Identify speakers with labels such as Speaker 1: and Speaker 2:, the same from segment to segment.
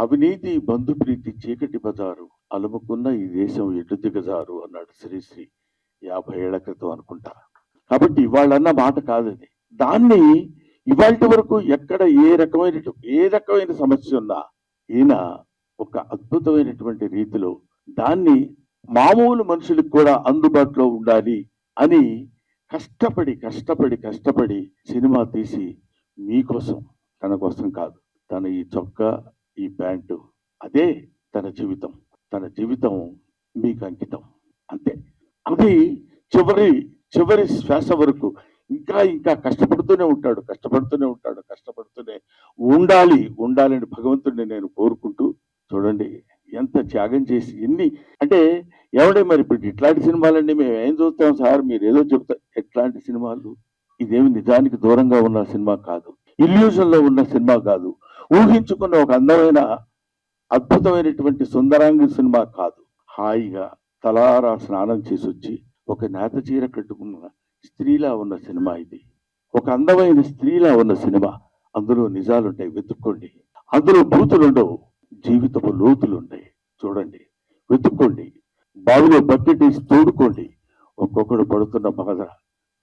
Speaker 1: అవినీతి బంధుప్రీతి చీకటి బజారు అలుముకున్న ఈ దేశం ఎటు దిగజారు అన్నాడు శ్రీశ్రీ యాభై ఏళ్ళ క్రితం అనుకుంటా. కాబట్టి ఇవాళన్న మాట కాదది. దాన్ని ఇవాళ వరకు ఎక్కడ ఏ రకమైన ఏ రకమైన సమస్య ఉన్నా ఈయన ఒక అద్భుతమైనటువంటి రీతిలో దాన్ని మామూలు మనుషులకు కూడా అందుబాటులో ఉండాలి అని కష్టపడి కష్టపడి కష్టపడి సినిమా తీసి మీకోసం తన కోసం కాదు తన ఈ చొక్కా ఈ ప్యాంటు. అదే తన జీవితం. తన జీవితం మీకు అంకితం. అంతే. అది చివరి చివరి శ్వాస వరకు ఇంకా ఇంకా కష్టపడుతూనే ఉంటాడు. కష్టపడుతూనే ఉంటాడు. కష్టపడుతూనే ఉండాలి. ఉండాలని భగవంతుడిని నేను కోరుకుంటూ చూడండి ఎంత త్యాగం చేసి ఎన్ని అంటే ఎవడే మరి ఇప్పుడు ఇట్లాంటి సినిమాలండి మేము ఏం చూస్తాం సార్? మీరు ఏదో చెప్తారు ఎట్లాంటి సినిమాలు? ఇదేమి నిజానికి దూరంగా ఉన్న సినిమా కాదు. ఇల్యూషన్లో ఉన్న సినిమా కాదు. ఊహించుకున్న ఒక అందమైన అద్భుతమైనటువంటి సుందరాంగి సినిమా కాదు. హాయిగా తలారా స్నానం చేసి వచ్చి ఒక నేత చీర కట్టుకున్న స్త్రీలా ఉన్న సినిమా ఇది. ఒక అందమైన స్త్రీలా ఉన్న సినిమా. అందులో నిజాలుంటాయి వెతుక్కోండి. అందులో బూతులుండవు జీవితపు లోతులుంటాయి. చూడండి వెతుక్కోండి. బావిలో బకెట్ వేసి తోడుకోండి. ఒక్కొక్కడు పడుతున్న బాధ.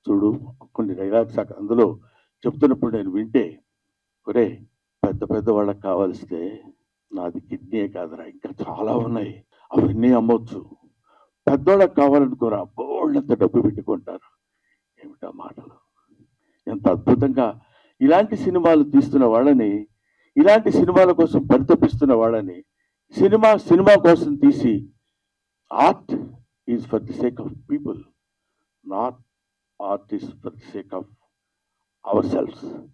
Speaker 1: చూడు కొన్ని డైలాగ్స్ అందులో చెప్తున్నప్పుడు నేను వింటే ఒరే పెద్ద పెద్ద వాళ్ళకి కావాల్స్తే నాది కిడ్నీ కాదురా ఇంకా చాలా ఉన్నాయి. అవన్నీ అమ్మొచ్చు. పెద్దోళ్ళకి కావాలనుకోరా బోళ్ళంత డబ్బు పెట్టుకుంటారు. ఏమిటా మాటలు? ఎంత అద్భుతంగా. ఇలాంటి సినిమాలు తీస్తున్న వాళ్ళని ఇలాంటి సినిమాల కోసం పరితపిస్తున్న వాళ్ళని సినిమా సినిమా కోసం తీసి art is for the sake of people not art is for the sake of our selfs.